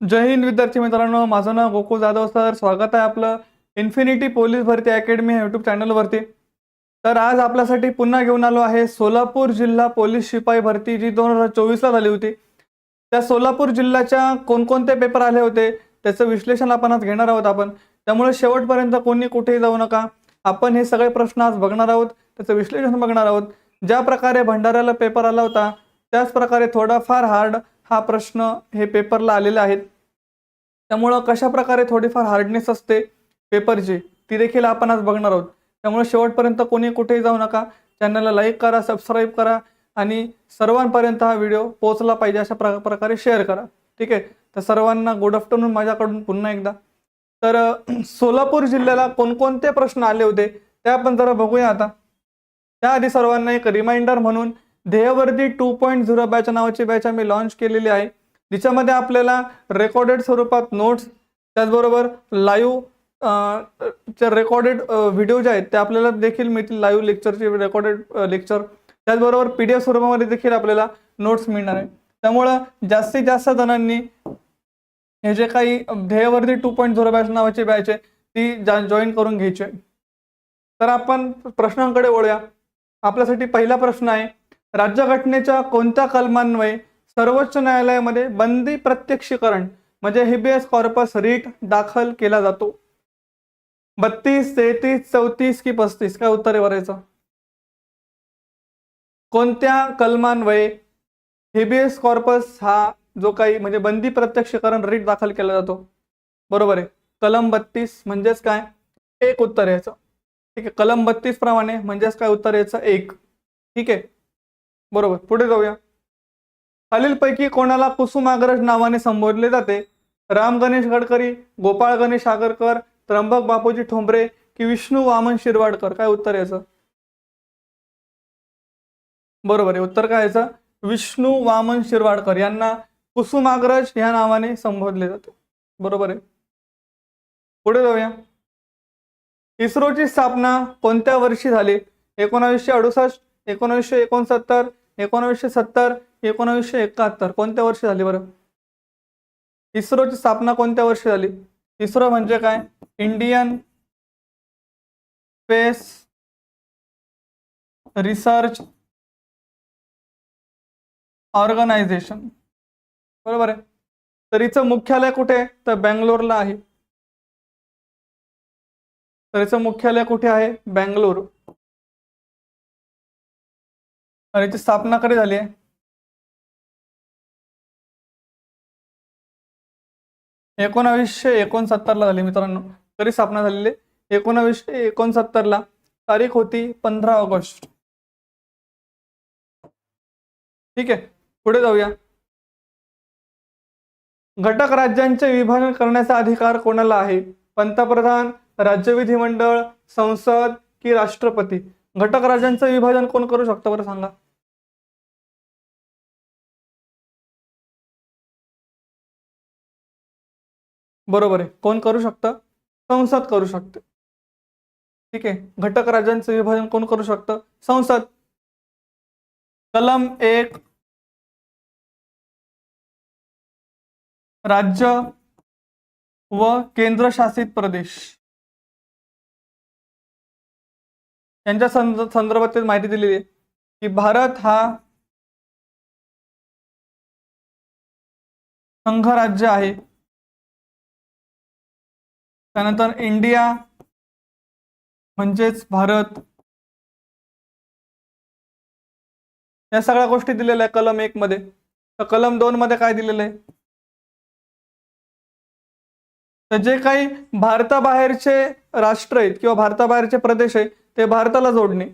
जय हिंद विद्यार्थी मित्रांनो माझं नाव गोकुळ जाधव सर. स्वागत आहे आपलं इन्फिनिटी पोलीस भरती अकॅडमी या यूट्यूब चॅनलवरती तर आज आपल्यासाठी पुन्हा घेऊन आलो आहे सोलापूर जिल्हा पोलीस शिपाई भरती जी दोन हजार चोवीसला झाली होती. त्या सोलापूर जिल्ह्याच्या कोणकोणते पेपर आले होते त्याचं विश्लेषण आपण आज घेणार आहोत आपण. त्यामुळे शेवटपर्यंत कोणी कुठेही जाऊ नका. आपण हे सगळे प्रश्न आज बघणार आहोत त्याचं विश्लेषण बघणार आहोत. ज्या प्रकारे भंडाऱ्याला पेपर आला होता त्याच प्रकारे थोडाफार हार्ड हा प्रश्न हे पेपरला आलेले आहेत. त्यामुळं कशा प्रकारे थोडीफार हार्डनेस असते पेपरची ती देखील आपण आज बघणार आहोत. त्यामुळे शेवटपर्यंत कोणी कुठेही जाऊ नका. चॅनलला लाईक करा सबस्क्राईब करा आणि सर्वांपर्यंत हा व्हिडिओ पोहोचला पाहिजे अशा प्र प्रकारे शेअर करा. ठीक आहे? तर सर्वांना गुड आफ्टरनून माझ्याकडून पुन्हा एकदा. तर सोलापूर जिल्ह्याला कोणकोणते प्रश्न आले होते ते आपण जरा बघूया आता. त्याआधी सर्वांना एक रिमाइंडर म्हणून Dhyeyavardi two point zero batch नावाची बॅच आम्ही लॉन्च केलेली आहे. जिच्यामध्ये आपल्याला रेकॉर्डेड स्वरूपात नोट्स त्याचबरोबर लाईव्ह चे रेकॉर्डेड व्हिडिओ जे आहेत ते आपल्याला देखील मिळतील. लाईव्ह लेक्चरचे रेकॉर्डेड लेक्चर त्याचबरोबर पी डी एफ स्वरूपामध्ये देखील आपल्याला नोट्स मिळणार आहे त्यामुळं जास्तीत जास्त जणांनी हे जे काही Dhyeyavardhi two point zero batch नावाची बॅच आहे ती जॉईन करून घ्यायची आहे. तर आपण प्रश्नांकडे वळूया. आपल्यासाठी पहिला प्रश्न आहे राज्यघटनेच्या कोणत्या कलमान्वये सर्वोच्च न्यायालयामध्ये बंदी प्रत्यक्षीकरण म्हणजे हिबियस कॉर्पस रीट दाखल केला जातो. बत्तीस तेहतीस चौतीस की पस्तीस काय उत्तर आहे भरायचं कोणत्या कलमान्वये हिबियस कॉर्पस हा जो काही म्हणजे बंदी प्रत्यक्षीकरण रीट दाखल केला जातो? बरोबर आहे. कलम बत्तीस म्हणजेच काय? एक उत्तर याचं. ठीक आहे कलम बत्तीस प्रमाणे म्हणजेच काय उत्तर याचं? एक. ठीक आहे. बरोबर. पुढे जाऊया. खालीलपैकी कोणाला कुसुमाग्रज नावाने संबोधले जाते? राम गणेश गडकरी गोपाळ गणेश आगरकर त्र्यंबक बापूजी ठोंबरे की विष्णू वामन शिरवाडकर? काय उत्तर याचं? बरोबर आहे. उत्तर काय याचं? विष्णू वामन शिरवाडकर यांना कुसुमाग्रज या नावाने संबोधले जाते. बरोबर आहे. पुढे जाऊया. इस्रोची स्थापना कोणत्या वर्षी झाली? एकोणावीसशे अडुसष्ट एकोणावीसशे एकोणसत्तर एकोणावीसशे सत्तर एकोणावीसशे एकाहत्तर. कोणत्या वर्षी झाली बरं? इस्रोची स्थापना कोणत्या वर्षी झाली? इस्रो म्हणजे काय? Indian space research organisation. बरोबर आहे? तर हिचं मुख्यालय कुठे? आहे तर बँगलोरला आहे. तर हिचं मुख्यालय कुठे आहे? बँगलोर. आणि याची स्थापना कधी झाली आहे? एकोणावीसशे एकोणसत्तरला झाली मित्रांनो. कधी स्थापना झालेली. एकोणावीसशे एकोणसत्तरला तारीख होती पंधरा ऑगस्ट. ठीक आहे. पुढे जाऊया. घटक राज्यांचे विभाजन करण्याचा अधिकार कोणाला आहे? पंतप्रधान राज्य विधिमंडळ संसद की राष्ट्रपती? घटक राज्यांचं विभाजन कोण करू शकतं बरं सांगा. बरोबर आहे. कोण करू शकतं? संसद करू शकते. ठीक आहे. घटक राज्यांचं विभाजन कोण करू शकतं? संसद. कलम एक. राज्य व केंद्रशासित प्रदेश. यांच्या संदर्भातील माहिती दिलेली आहे की भारत हा संघराज्य आहे. त्यानंतर इंडिया म्हणजेच भारत. या सगळ्या गोष्टी दिलेल्या आहे कलम एक मध्ये. तर कलम दोन मध्ये काय दिलेलं आहे? तर जे काही भारताबाहेरचे राष्ट्र आहेत किंवा भारताबाहेरचे प्रदेश आहेत ते भारताला जोडणे.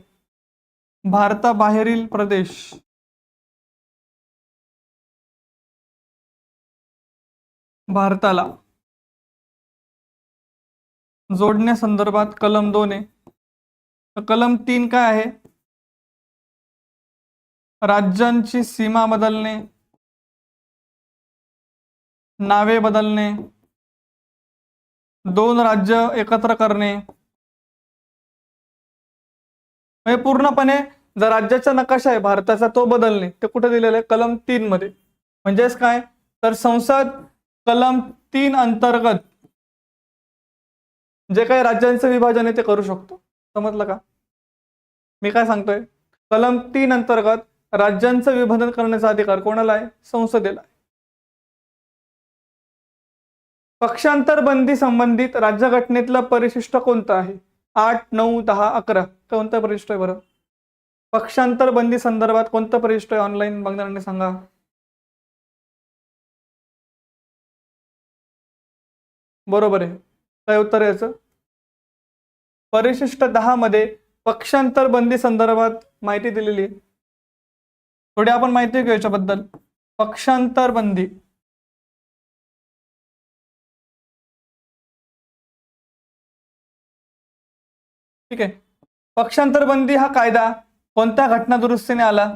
भारताबाहेरील प्रदेश. भारताला. जोडण्यासंदर्भात कलम दोन आहे. कलम तीन काय आहे? राज्यांची सीमा बदलणे नावे बदलणे दोन राज्य एकत्र करणे. हे पूर्णपणे जर राज्याचा नकाशा आहे भारताचा तो बदलणे ते कुठे दिलेलं आहे? कलम तीन मध्ये. म्हणजेच काय? तर संसद कलम तीन अंतर्गत जे काही राज्यांचं विभाजन आहे ते करू शकतो. समजलं का? मी काय सांगतोय? कलम तीन अंतर्गत राज्यांचं विभाजन करण्याचा अधिकार कोणाला आहे? संसदेला आहे. पक्षांतर बंदी संबंधित राज्यघटनेतलं परिशिष्ट कोणतं आहे? आठ नऊ दहा अकरा. कोणतं परिशिष्ट आहे बरं? पक्षांतर बंदी संदर्भात कोणतं परिशिष्ट आहे ऑनलाईन बघणाऱ्यांनी सांगा. बरोबर आहे. काय उत्तर याचं? परिशिष्ट दहा मध्ये पक्षांतर बंदी संदर्भात माहिती दिलेली आहे. थोडी आपण माहिती घेऊ याच्याबद्दल. पक्षांतर बंदी ठीक आहे. पक्षांतर बंदी हा कायदा कोणत्या घटना दुरुस्तीने आला?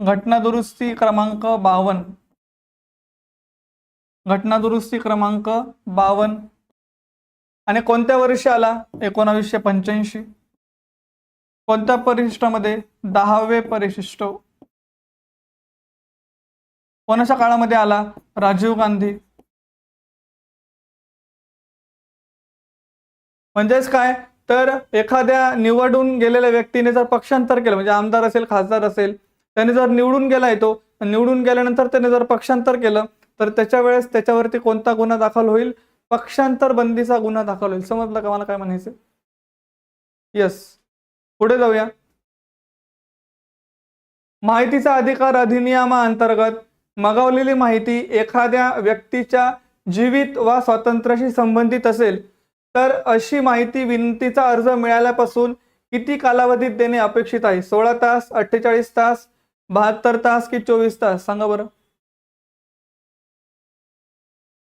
घटना दुरुस्ती क्रमांक बावन घटना दुरुस्ती क्रमांक बावन. आणि कोणत्या वर्षी आला? एकोणावीसशे पंच्याऐंशी. कोणत्या परिशिष्टामध्ये दहावे परिशिष्ट? कोणाच्या काळामध्ये आला? राजीव गांधी. म्हणजेच काय? तर एखाद्या निवडून गेलेल्या व्यक्तीने जर पक्षांतर केलं म्हणजे आमदार असेल खासदार असेल त्याने जर निवडून गेला येतो निवडून गेल्यानंतर त्याने जर पक्षांतर केलं तर त्याच्या वेळेस त्याच्यावरती कोणता गुन्हा दाखल होईल? पक्षांतर बंदीचा गुन्हा दाखल होईल. समजलं का? मला काय म्हणायचं येस पुढे जाऊया. माहितीचा अधिकार अधिनियमाअंतर्गत मागवलेली माहिती एखाद्या व्यक्तीच्या जीवित वा स्वातंत्र्याशी संबंधित असेल तर अशी माहिती विनंतीचा अर्ज मिळाल्यापासून किती कालावधीत देणे अपेक्षित आहे? सोळा तास अठ्ठेचाळीस तास बहात्तर तास की चोवीस तास? सांगा बरं.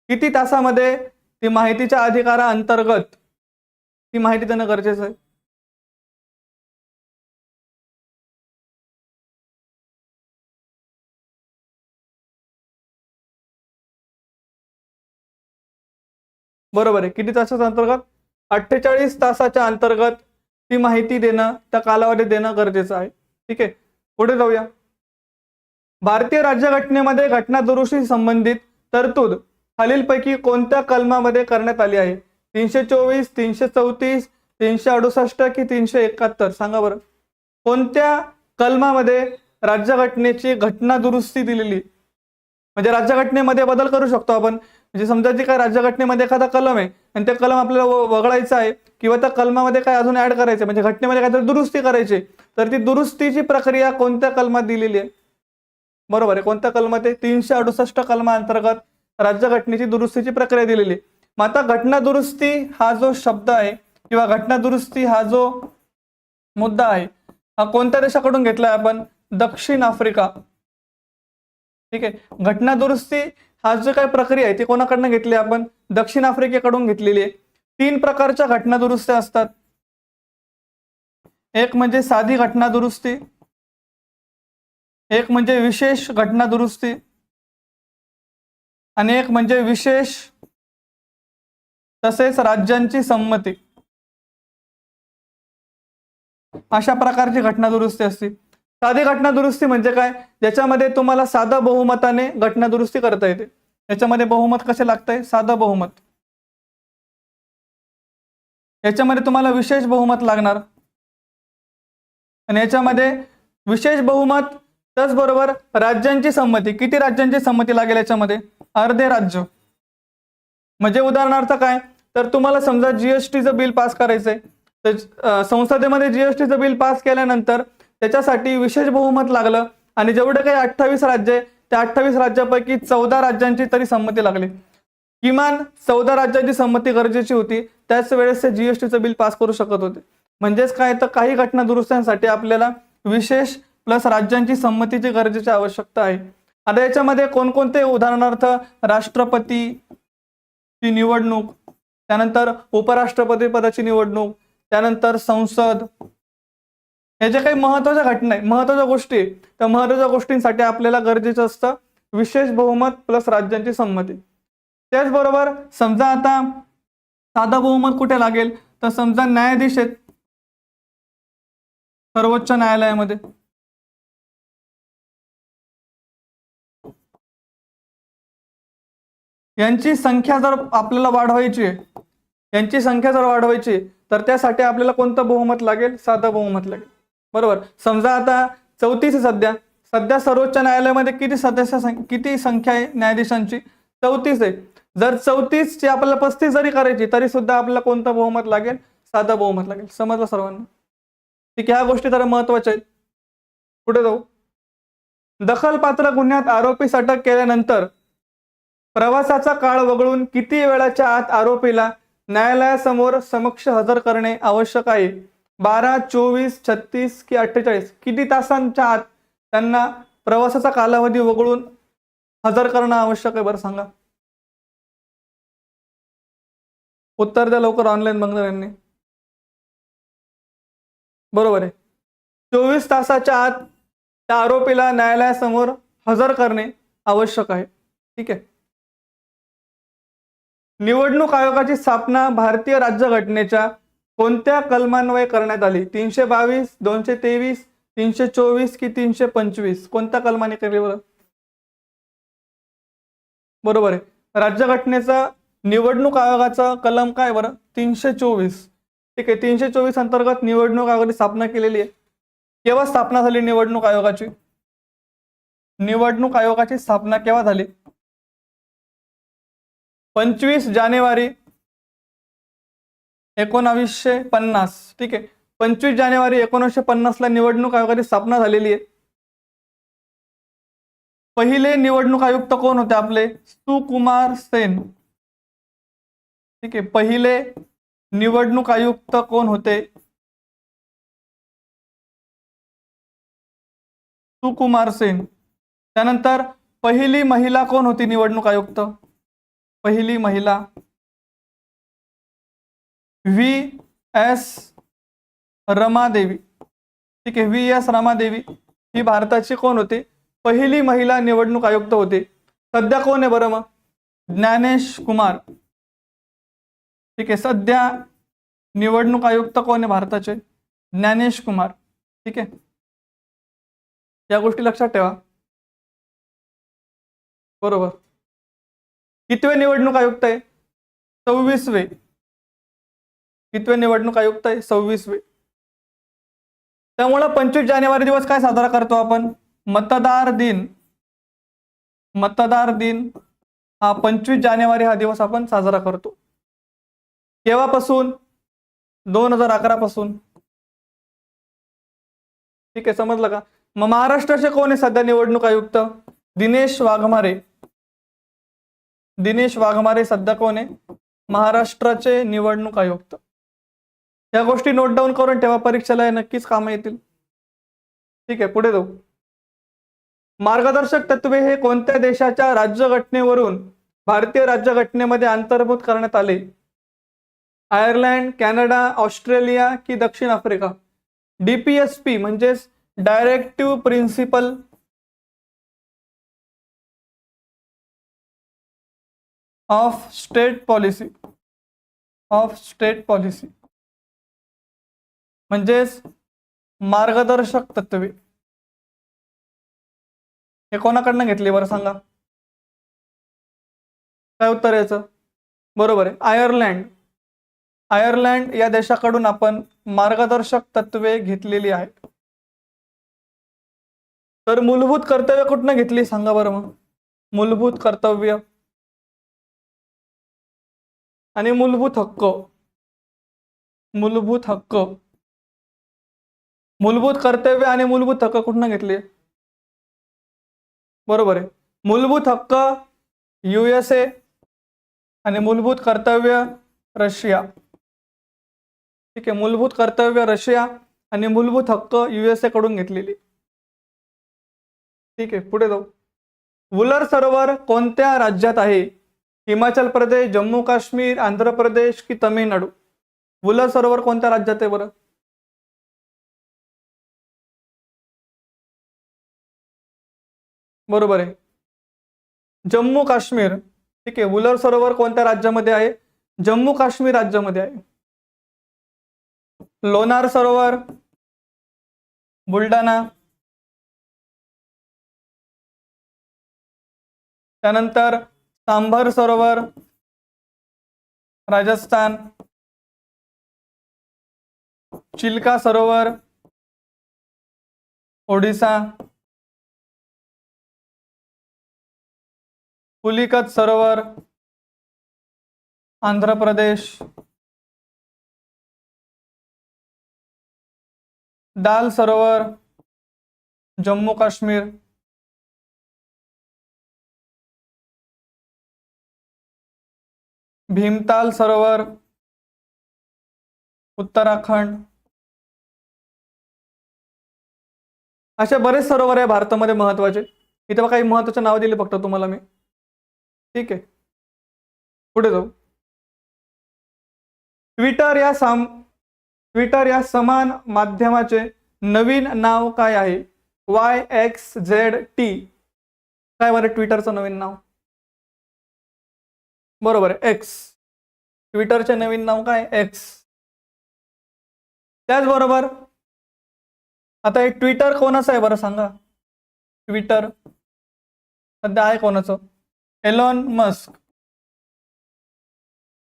किती तासामध्ये ती माहितीच्या अधिकारा अंतर्गत ती माहिती देणं गरजेचं आहे? बरोबर आहे. किती तासाच्या अंतर्गत? अठ्ठेचाळीस तासाच्या अंतर्गत ती माहिती देणं त्या कालावधीत देणं गरजेचं आहे. ठीक आहे. पुढे जाऊया. भारतीय राज्यघटनेमध्ये घटना दुरुस्ती संबंधित तरतूद खालीलपैकी कोणत्या कलमामध्ये करण्यात आली आहे? तीनशे चोवीस तीनशे चौतीस तीनशे अडुसष्ट की तीनशे एकाहत्तर? सांगा बरं. कोणत्या कलमामध्ये राज्यघटनेची घटना दुरुस्ती दिलेली? म्हणजे राज्यघटनेमध्ये बदल करू शकतो आपण. म्हणजे समजा जे काय राज्यघटनेमध्ये एखादा कलम आहे आणि ते कलम आपल्याला वगळायचं आहे किंवा त्या कलमामध्ये काय अजून ऍड करायचं म्हणजे घटनेमध्ये काहीतरी दुरुस्ती करायची तर ती दुरुस्तीची प्रक्रिया कोणत्या कलमात दिलेली आहे? बरोबर आहे. कोणत्या कलमात आहे? तीनशे अडुसष्ट कलमाअंतर्गत राज्यघटनेची दुरुस्तीची प्रक्रिया दिलेली. मग आता घटना दुरुस्ती हा जो शब्द आहे किंवा घटना दुरुस्ती हा जो मुद्दा आहे हा कोणत्या देशाकडून घेतलाय आपण? दक्षिण आफ्रिका. ठीक आहे? घटना दुरुस्ती हा जो काय प्रक्रिया आहे ती कोणाकडनं घेतली आपण? दक्षिण आफ्रिकेकडून घेतलेली आहे. तीन प्रकारच्या घटना दुरुस्त्या असतात. एक म्हणजे साधी घटना दुरुस्ती एक म्हणजे विशेष घटना दुरुस्ती आणि एक म्हणजे विशेष तसेच राज्यांची संमती. अशा प्रकारची घटना दुरुस्ती असते. साधी घटना दुरुस्ती म्हणजे काय? ज्याच्यामध्ये तुम्हाला साधा बहुमताने घटना दुरुस्ती करता येते. याच्यामध्ये बहुमत कसे लागतंय? साधं बहुमत. याच्यामध्ये तुम्हाला विशेष बहुमत लागणार. आणि याच्यामध्ये विशेष बहुमत त्याचबरोबर राज्यांची संमती. किती राज्यांची संमती लागेल याच्यामध्ये? अर्धे राज्य. म्हणजे उदाहरणार्थ काय? तर तुम्हाला समजा जीएसटीचं बिल पास करायचंय. तर संसदेमध्ये जीएसटीचं बिल पास केल्यानंतर त्याच्यासाठी विशेष बहुमत लागलं आणि जेवढे काही अठ्ठावीस राज्य आहे त्या अठ्ठावीस राज्यापैकी चौदा राज्यांची तरी संमती लागली. किमान चौदा राज्यांची संमती गरजेची होती. त्याच वेळेस ते जीएसटीचं बिल पास करू शकत होते. म्हणजेच काय? तर काही घटना दुरुस्त्यांसाठी आपल्याला विशेष प्लस राज्यांची संमतीची गरजेची आवश्यकता आहे. आता याच्यामध्ये कोणकोणते उदाहरणार्थ राष्ट्रपती ची निवडणूक त्यानंतर उपराष्ट्रपती पदाची निवडणूक त्यानंतर संसद. याच्या काही महत्त्वाच्या घटना आहे महत्त्वाच्या गोष्टी आहे, त्या महत्त्वाच्या गोष्टींसाठी आपल्याला गरजेचं असतं विशेष बहुमत प्लस राज्यांची संमती. त्याचबरोबर समजा आता साधा बहुमत कुठे लागेल? तर समजा न्यायाधीश आहेत सर्वोच्च न्यायालयामध्ये. यांची संख्या जर आपल्याला वाढवायची आहे यांची संख्या जर वाढवायची तर त्यासाठी आपल्याला कोणतं बहुमत लागेल? साधं बहुमत लागेल. बरोबर? समजा आता चौतीस आहे सध्या. सध्या सर्वोच्च न्यायालयामध्ये किती सदस्य सं- किती संख्या आहे न्यायाधीशांची? चौतीस आहे. जर चौतीसची आपल्याला पस्तीस जरी करायची तरी सुद्धा आपल्याला कोणतं बहुमत लागेल? साधं बहुमत लागेल. समजलं सर्वांना? ठीक आहे ह्या गोष्टी जरा महत्त्वाच्या आहेत. पुढे जाऊ. दखलपात्र गुन्ह्यात आरोपीस अटक केल्यानंतर प्रवासाचा काळ वगळून किती वेळाच्या आत आरोपीला न्यायालयासमोर समक्ष हजर करणे आवश्यक आहे? बारा चोवीस छत्तीस की अठ्ठेचाळीस? किती तासांच्या आत त्यांना प्रवासाचा कालावधी वगळून हजर करणं आवश्यक आहे? बरं सांगा. उत्तर द्या लवकर ऑनलाईन बघणाऱ्यांनी बरोबर आहे. चोवीस तासाच्या आत त्या आरोपीला न्यायालयासमोर हजर करणे आवश्यक आहे. ठीक आहे. निवडणूक आयोगाची स्थापना भारतीय राज्यघटनेच्या कोणत्या कलमान्वये करण्यात आली? तीनशे बावीस दोनशे तेवीस तीनशे चोवीस की तीनशे पंचवीस? कोणत्या कलमाने केली बरं? बरोबर आहे. राज्यघटनेचा निवडणूक आयोगाचा कलम काय बरं? तीनशे चोवीस. ठीक आहे तीनशे चोवीस अंतर्गत निवडणूक आयोगाची स्थापना केलेली आहे. केव्हा स्थापना झाली निवडणूक आयोगाची? निवडणूक आयोगाची स्थापना केव्हा झाली? पंचवीस जानेवारी एकोणावीसशे पन्नास. ठीक आहे. पंचवीस जानेवारी एकोणीसशे पन्नासला निवडणूक आयोगाची स्थापना झालेली आहे. पहिले निवडणूक आयुक्त कोण होते आपले? सुकुमार सेन. ठीक आहे. पहिले निवडणूक आयुक्त कोण होते? सुकुमार सेन. त्यानंतर पहिली महिला कोण होती निवडणूक आयुक्त? पहिली महिला व्ही एस रमादेवी. ठीक आहे व्ही एस रमादेवी ही भारताची कोण होती? पहिली महिला निवडणूक आयुक्त होते. सध्या कोण आहे बरं मग? ज्ञानेश कुमार. ठीक आहे सध्या निवडणूक आयुक्त कोण आहे भारताचे? ज्ञानेश कुमार. ठीक आहे. या गोष्टी लक्षात ठेवा. बरोबर. कितवे निवडणूक आयुक्त आहे? सव्वीसवे. कितवे निवडणूक आयुक्त आहे? सव्वीसवे. त्यामुळं पंचवीस जानेवारी दिवस काय साजरा करतो आपण? मतदार दिन. मतदार दिन हा पंचवीस जानेवारी हा दिवस आपण साजरा करतो. केव्हापासून? दोन हजार अकरा पासून ठीक आहे समजलं का? मग महाराष्ट्राचे कोण आहे सध्या निवडणूक आयुक्त? दिनेश वाघमारे. दिनेश वाघमारे सध्या कोण आहे? महाराष्ट्राचे निवडणूक आयुक्त. या गोष्टी नोट डाऊन करून ठेवा परीक्षेला नक्कीच कामं येतील. ठीक आहे पुढे जाऊ. मार्गदर्शक तत्वे हे कोणत्या देशाच्या राज्यघटनेवरून भारतीय राज्यघटनेमध्ये अंतर्भूत करण्यात आले? आयर्लंड कॅनडा ऑस्ट्रेलिया की दक्षिण आफ्रिका? डीपीएसपी म्हणजेच directive principle of state policy of state policy. म्हणजेच मार्गदर्शक तत्वे हे कोणाकडनं घेतले बरं सांगा? काय उत्तर याचं बरोबर आहे. आयर्लंड. आयर्लंड या देशाकडून आपण मार्गदर्शक तत्वे घेतलेली आहेत. तर मूलभूत कर्तव्य कुठनं घेतली? सांगा बरं मग. मूलभूत कर्तव्य आणि मूलभूत हक्क. मूलभूत हक्क. मूलभूत कर्तव्य आणि मूलभूत हक्क कुठनं घेतले? बरोबर आहे. मूलभूत हक्क युएसए आणि मूलभूत कर्तव्य रशिया. ठीक आहे मूलभूत कर्तव्य रशिया आणि मूलभूत हक्क युएसए कडून घेतलेली. ठीक आहे पुढे जाऊ. वुलर सरोवर कोणत्या राज्यात आहे? हिमाचल प्रदेश जम्मू काश्मीर आंध्र प्रदेश की तमिळनाडू. वुलर सरोवर कोणत्या राज्यात आहे बरं? बरोबर आहे. जम्मू काश्मीर ठीक आहे. वुलर सरोवर कोणत्या राज्यामध्ये आहे? जम्मू काश्मीर राज्यामध्ये आहे. लोणार सरोवर बुलढाणा. त्यानंतर सांभर सरोवर राजस्थान चिल्का सरोवर ओडिसा पुलिकत सरोवर आंध्र प्रदेश दाल सरोवर जम्मू काश्मीर. भीमताल सरोवर उत्तराखंड. असे बरेच सरोवर आहे भारतामध्ये महत्त्वाचे. इथे बघा काही महत्त्वाचे नाव दिले फक्त तुम्हाला मी. ठीक आहे. पुढे जाऊ. ट्विटर या साम ट्विटर या समान माध्यमाचे नवीन नाव काय आहे? वाय एक्स झेड टी काय बरं ट्विटरचं नवीन नाव? बरोबर एक्स ट्विटरचे नवीन नाव काय? एक्स त्याचबरोबर आता हे ट्विटर कोणाचं आहे बरं सांगा? ट्विटर सध्या आहे कोणाचं? एलॉन मस्क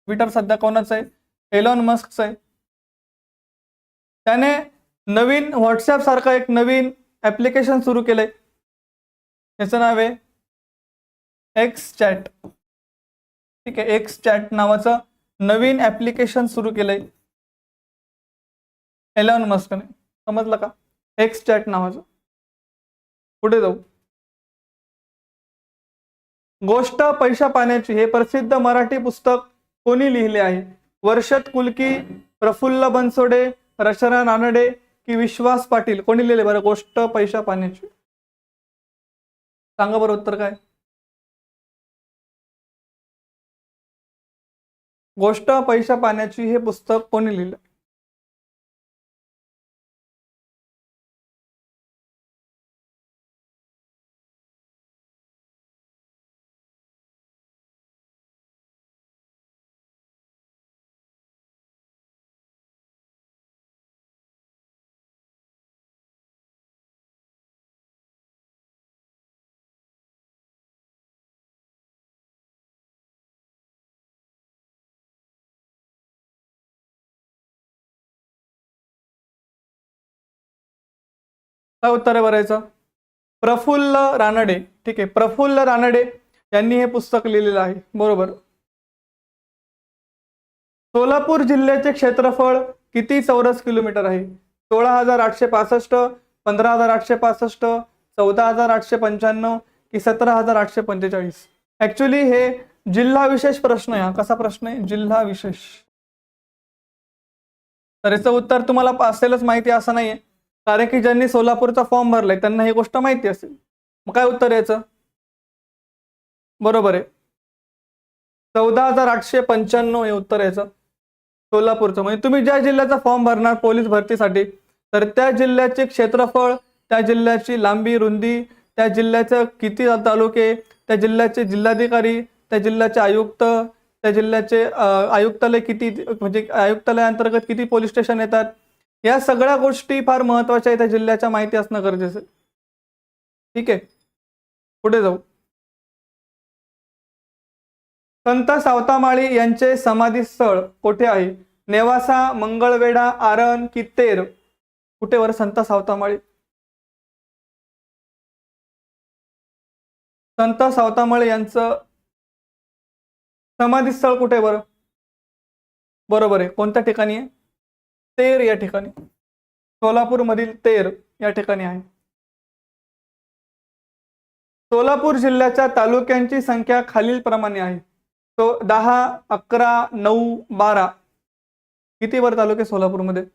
ट्विटर सध्या कोणाचं आहे? एलॉन मस्कचं आहे. त्याने नवीन व्हॉट्सॲप सारखं एक नवीन ॲप्लिकेशन सुरू केलंय. त्याचं नाव आहे एक्स चॅट ठीक आहे एक्स चॅट नावाचं नवीन ॲप्लिकेशन सुरू केलंय. एलन मस्कने समजलं का? एक्स चॅट नावाचं. पुढे जाऊ. गोष्ट पैशा पाण्याची. हे प्रसिद्ध मराठी पुस्तक कोणी लिहिले आहे? वर्षद कुलकी प्रफुल्ल बनसोडे रचना नानडे की विश्वास पाटील? कोणी लिहिले? बरं गोष्ट पैशा पाण्याची. सांगा बरं उत्तर काय? गोष्ट पैशा पाण्याची हे पुस्तक कोणी लिहिलं? काय उत्तर आहे भरायचं प्रफुल्ल रानडे. ठीक आहे. प्रफुल्ल रानडे यांनी हे पुस्तक लिहिलेलं आहे. बरोबर. सोलापूर जिल्ह्याचे क्षेत्रफळ किती चौरस किलोमीटर आहे? सोळा हजार आठशे पासष्ट पंधरा हजार आठशे पासष्ट चौदा हजार आठशे पंच्याण्णव की सतरा हजार आठशे पंचेचाळीस? ऍक्च्युली हे जिल्हा विशेष प्रश्न आहे. हा कसा प्रश्न आहे? जिल्हा विशेष. तर याचं उत्तर तुम्हाला असेलच माहिती असं नाहीये. कारण की ज्यांनी सोलापूरचा फॉर्म भरलाय त्यांना ही गोष्ट माहिती असेल. मग काय उत्तर याचं बरोबर आहे. चौदा हजार आठशे पंच्याण्णव हे उत्तर याचं सोलापूरचं. म्हणजे तुम्ही ज्या जिल्ह्याचा फॉर्म भरणार पोलीस भरतीसाठी तर त्या जिल्ह्याचे क्षेत्रफळ त्या जिल्ह्याची लांबी रुंदी त्या जिल्ह्याचं किती तालुके त्या जिल्ह्याचे जिल्हाधिकारी त्या जिल्ह्याचे आयुक्त त्या जिल्ह्याचे आयुक्तालय किती म्हणजे आयुक्तालयाअंतर्गत किती पोलीस स्टेशन येतात? या सगळ्या गोष्टी फार महत्त्वाच्या आहेत. त्या जिल्ह्याच्या माहिती असणं गरजेचं ठीक आहे. पुढे जाऊ. संत सावतामाळी यांचे समाधी स्थळ कुठे आहे? नेवासा मंगळवेढा आरण कित्तेर. कुठे वर संत सावतामाळी? संत सावतामाळी यांचं समाधी स्थळ कुठे बरं? बरोबर आहे. कोणत्या ठिकाणी आहे? तेर या ठिकाणी. सोलापूरमधील तेर या ठिकाणी आहे. सोलापूर जिल्ह्याच्या तालुक्यांची संख्या खालीलप्रमाणे आहे. तो दहा अकरा नऊ बारा. किती वर तालुके सोलापूरमध्ये?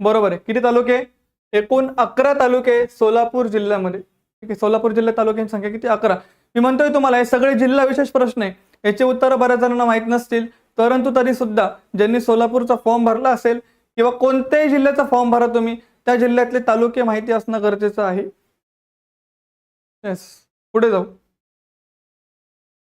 बरोबर आहे. किती तालुके? एकूण अकरा तालुके सोलापूर जिल्ह्यामध्ये. ठीक आहे सोलापूर जिल्ह्यात तालुक्यांची संख्या किती? अकरा. मी म्हणतोय तुम्हाला हे सगळे जिल्हा विशेष प्रश्न आहे. याचे उत्तर बऱ्याच जणांना माहीत नसतील परंतु तरी सुद्धा ज्यांनी सोलापूरचा फॉर्म भरला असेल किंवा कोणत्याही जिल्ह्याचा फॉर्म भरा तुम्ही त्या जिल्ह्यातले तालुके माहिती असणं गरजेचं आहे. येस पुढे जाऊ.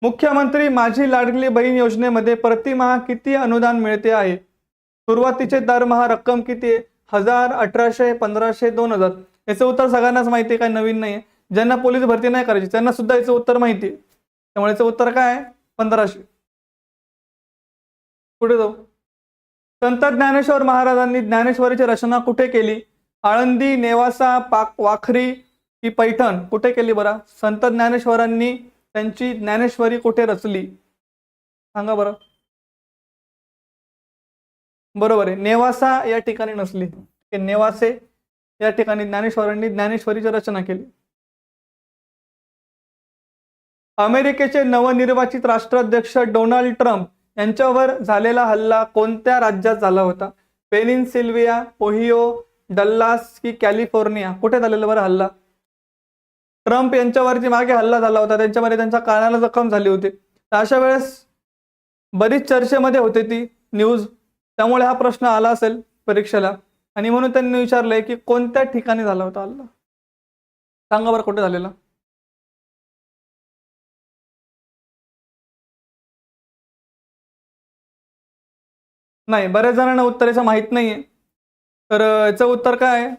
मुख्यमंत्री माझी लाडली बहीण योजनेमध्ये प्रतिमाहा किती अनुदान मिळते आहे? सुरुवातीचे दरमहा रक्कम किती आहे? हजार अठराशे पंधराशे दोन हजार. याचं उत्तर सगळ्यांनाच माहिती आहे काय नवीन नाही आहे ज्यांना पोलीस भरती नाही करायची त्यांना सुद्धा याचं उत्तर माहिती आहे. त्यामुळे याचं उत्तर काय आहे? पंधराशे. कुठे जाऊ. संत ज्ञानेश्वर महाराजांनी ज्ञानेश्वरीची रचना कुठे केली? आळंदी नेवासा पाक वाखरी ही पैठण कुठे केली बरं? संत ज्ञानेश्वरांनी त्यांची ज्ञानेश्वरी कुठे रचली? सांगा बरं. बरोबर आहे. नेवासा या ठिकाणी नसली. नेवासे या ठिकाणी ज्ञानेश्वरांनी ज्ञानेश्वरीची रचना केली. अमेरिकेचे नवनिर्वाचित राष्ट्राध्यक्ष डोनाल्ड ट्रम्प यांच्यावर झालेला हल्ला कोणत्या राज्यात झाला होता? पेनिन्सिल्विया ओहिओ डल्लास की कॅलिफोर्निया? कुठे झालेला बरं हल्ला? ट्रम्प यांच्यावरती मागे हल्ला झाला होता त्यांच्यामध्ये त्यांच्या कानाला जखम झाली होती. अशा वेळेस बरीच चर्चेमध्ये होते ती न्यूज. त्यामुळे हा प्रश्न आला असेल परीक्षेला. आणि म्हणून त्यांनी विचारलंय की कोणत्या ठिकाणी झाला होता हल्ला सांगा बरं कुठे झालेला? नाही बऱ्याच जणांना उत्तर याचं माहीत नाहीये. तर याचं उत्तर काय? आहे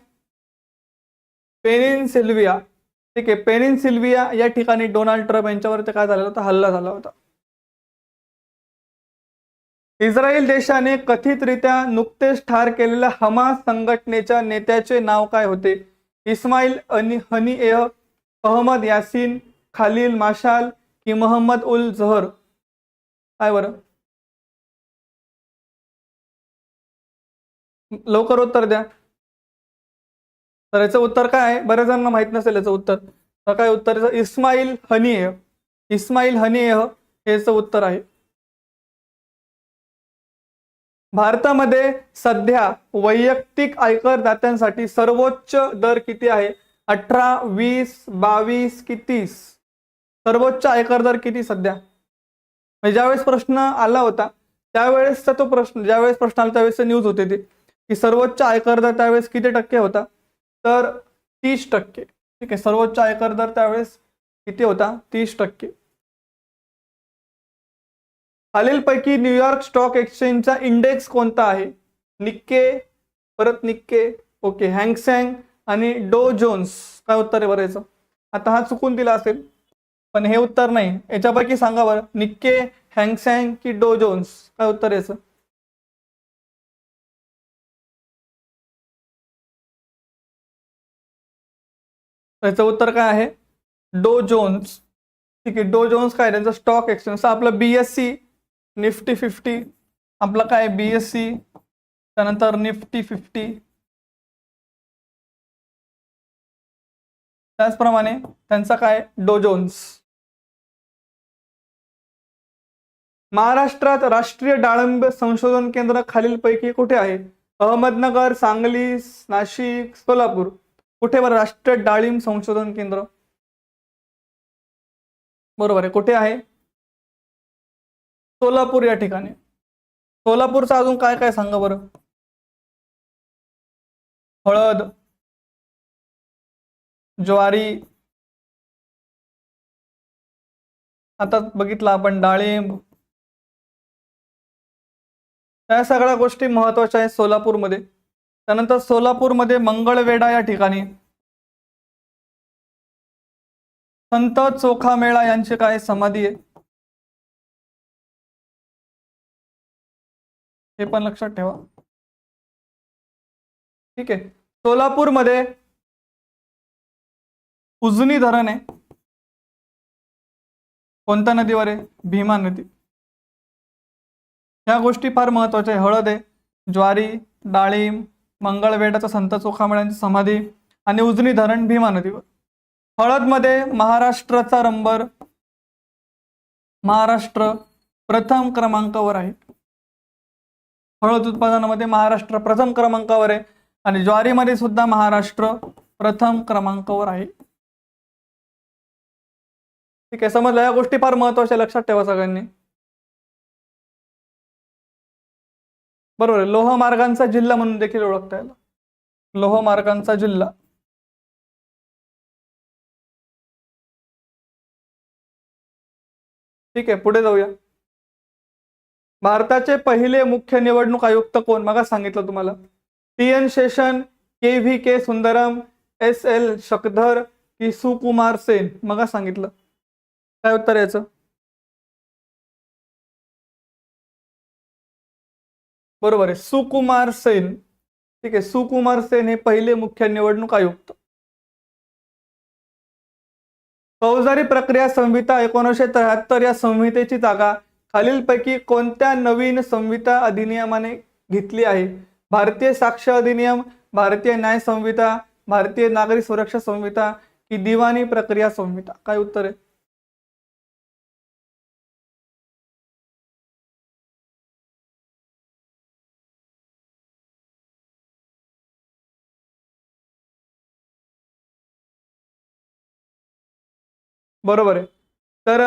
पेनिन्सिल्विया ठीक आहे पेनिन्सिल्विया या ठिकाणी डोनाल्ड ट्रम्प यांच्यावरती काय झालेलं होतं? हल्ला झाला होता. इस्रायल देशाने कथितरित्या नुकतेच ठार केलेल्या हमास संघटनेच्या नेत्याचे नाव काय होते? इस्माईल अनी हनी एह अहमद यासीन खालील माशाल की मोहम्मद उल झहर? काय बरं? लवकर उत्तर द्या. तर याचं उत्तर काय आहे? बऱ्याच जणांना माहीत नसेल याचं उत्तर. तर काय उत्तर? इस्माईल इस्माईल हनीएह. इस्माईल हनीएह एह याचं उत्तर आहे. भारतामध्ये सध्या वैयक्तिक आयकर दात्यांसाठी सर्वोच्च दर किती आहे? अठरा वीस बावीस की तीस? सर्वोच्च आयकर दर किती सध्या? म्हणजे ज्यावेळेस प्रश्न आला होता त्यावेळेसचा तो प्रश्न ज्यावेळेस प्रश्न आला त्यावेळेस न्यूज होते ती की सर्वोच्च आयकर दर त्यावेळेस किती टक्के होता? तर तीस टक्के. ठीक आहे सर्वोच्च आयकर दर त्यावेळेस किती होता? तीस टक्के. खालीलपैकी न्यूयॉर्क स्टॉक एक्सचेंजचा इंडेक्स कोणता आहे? निक्के परत निक्के ओके हँगसँग आणि डो जोन्स. काय उत्तर आहे बरं याचं? आता हा चुकून दिला असेल पण हे उत्तर नाही. याच्यापैकी सांगा बरं निक्के हँगसँग की डो जोन्स? काय उत्तर आहे याचं? याचं उत्तर काय आहे? डो जोन्स. ठीक आहे डो जोन्स काय त्यांचा स्टॉक एक्सचेंज. आपलं B S C Nifty fifty आपलं काय बी एस सी त्यानंतर निफ्टी फिफ्टी. त्याचप्रमाणे त्यांचा काय डोजोन्स. महाराष्ट्रात राष्ट्रीय डाळिंब संशोधन केंद्र खालीलपैकी कुठे आहे? अहमदनगर सांगली नाशिक सोलापूर. कुठे बरं? राष्ट्रीय डाळिंब संशोधन केंद्र. बरोबर आहे. कुठे आहे? सोलापूर या ठिकाणी. सोलापूरचं अजून काय काय सांगा बरं? हळद ज्वारी. आता बघितलं आपण डाळिंब. या सगळ्या गोष्टी महत्त्वाच्या आहेत सोलापूरमध्ये. त्यानंतर सोलापूरमध्ये मंगळवेढा या ठिकाणी. संत चोखा मेळा यांची काय समाधी आहे? हे पण लक्षात ठेवा. ठीक आहे. सोलापूरमध्ये उजनी धरण. आहे कोणत्या नदीवर आहे? भीमा नदी. ह्या गोष्टी फार महत्त्वाच्या आहे हळद आहे ज्वारी डाळिंब मंगळवेडाचा संत चोखामळ्यांची समाधी आणि उजनी धरण भीमा नदीवर. हळदमध्ये महाराष्ट्राचा नंबर महाराष्ट्र प्रथम क्रमांकावर आहे. हळद उत्पादनामध्ये महाराष्ट्र प्रथम क्रमांकावर आहे. आणि ज्वारीमध्ये सुद्धा महाराष्ट्र प्रथम क्रमांकावर आहे. ठीक आहे समजलं? या गोष्टी फार महत्त्वाच्या लक्षात ठेवा सगळ्यांनी. बरोबर आहे. लोह मार्गांचा जिल्हा म्हणून देखील ओळखता येईल. लोह मार्गांचा जिल्हा. ठीक आहे पुढे जाऊया. भारताचे पहिले मुख्य निवडणूक आयुक्त कोण? मग सांगितलं तुम्हाला. T N Seshan K V K Sundaram S L Shakdhar की सुकुमार सेन. मग सांगितलं. काय उत्तर याचं? बरोबर आहे. सुकुमार सेन. ठीक आहे. सुकुमार सेन हे पहिले मुख्य निवडणूक आयुक्त. फौजदारी प्रक्रिया संहिता एकोणीसशे त्र्याहत्तर या संहितेची जागा खालीलपैकी कोणत्या नवीन संहिता अधिनियमाने घेतली आहे? भारतीय साक्ष अधिनियम भारतीय न्याय संहिता भारतीय नागरिक सुरक्षा संहिता की दिवाणी प्रक्रिया संहिता? काय उत्तर आहे? बरोबर आहे. तर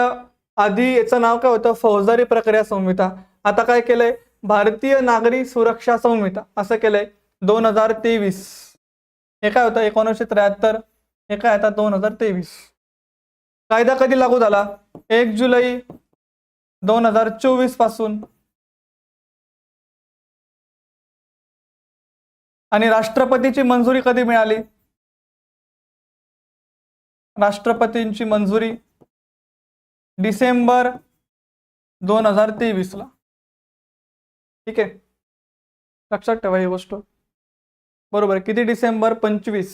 आधी याचं नाव काय होतं? फौजदारी प्रक्रिया संहिता. आता काय केलंय? भारतीय नागरी सुरक्षा संहिता. असं केलंय. दोन हजार तेवीस. हे काय होतं? एकोणीसशे त्र्याहत्तर. हे काय आता? दोन हजार तेवीस. कायदा कधी लागू झाला? एक जुलै दोन हजार चोवीसपासून. आणि राष्ट्रपतीची मंजुरी कधी मिळाली? राष्ट्रपतींची मंजुरी डिसेंबर दोन हजार तेवीसला. ठीक आहे? लक्षात ठेवा ही गोष्ट. बरोबर किती डिसेंबर? पंचवीस.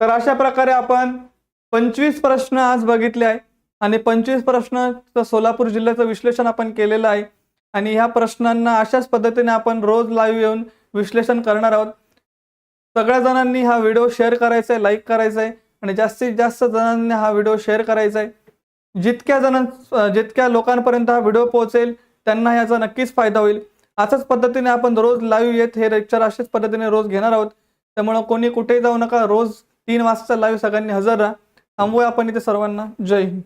तर अशा प्रकारे आपण पंचवीस प्रश्न आज बघितले आहे आणि पंचवीस प्रश्न सोलापूर जिल्ह्याचं विश्लेषण आपण केलेलं आहे. आणि ह्या प्रश्नांना अशाच पद्धतीने आपण रोज लाईव्ह येऊन विश्लेषण करणार आहोत. सगळ्या जणांनी हा व्हिडिओ शेअर करायचा आहे लाईक करायचा आहे आणि जास्तीत जास्त जणांनी हा व्हिडिओ शेअर करायचा आहे जितक्या जणां जितक्या लोकांपर्यंत हा व्हिडिओ पोहोचेल त्यांना याचा नक्कीच फायदा होईल. अशाच पद्धतीने आपण रोज लाईव्ह येत हे लेक्चर अशाच पद्धतीने रोज घेणार आहोत. त्यामुळं कोणी कुठेही जाऊ नका रोज तीन वाजता लाईव्ह सगळ्यांनी हजर राहा. थांबूया आपण इथे सर्वांना. जय हिंद.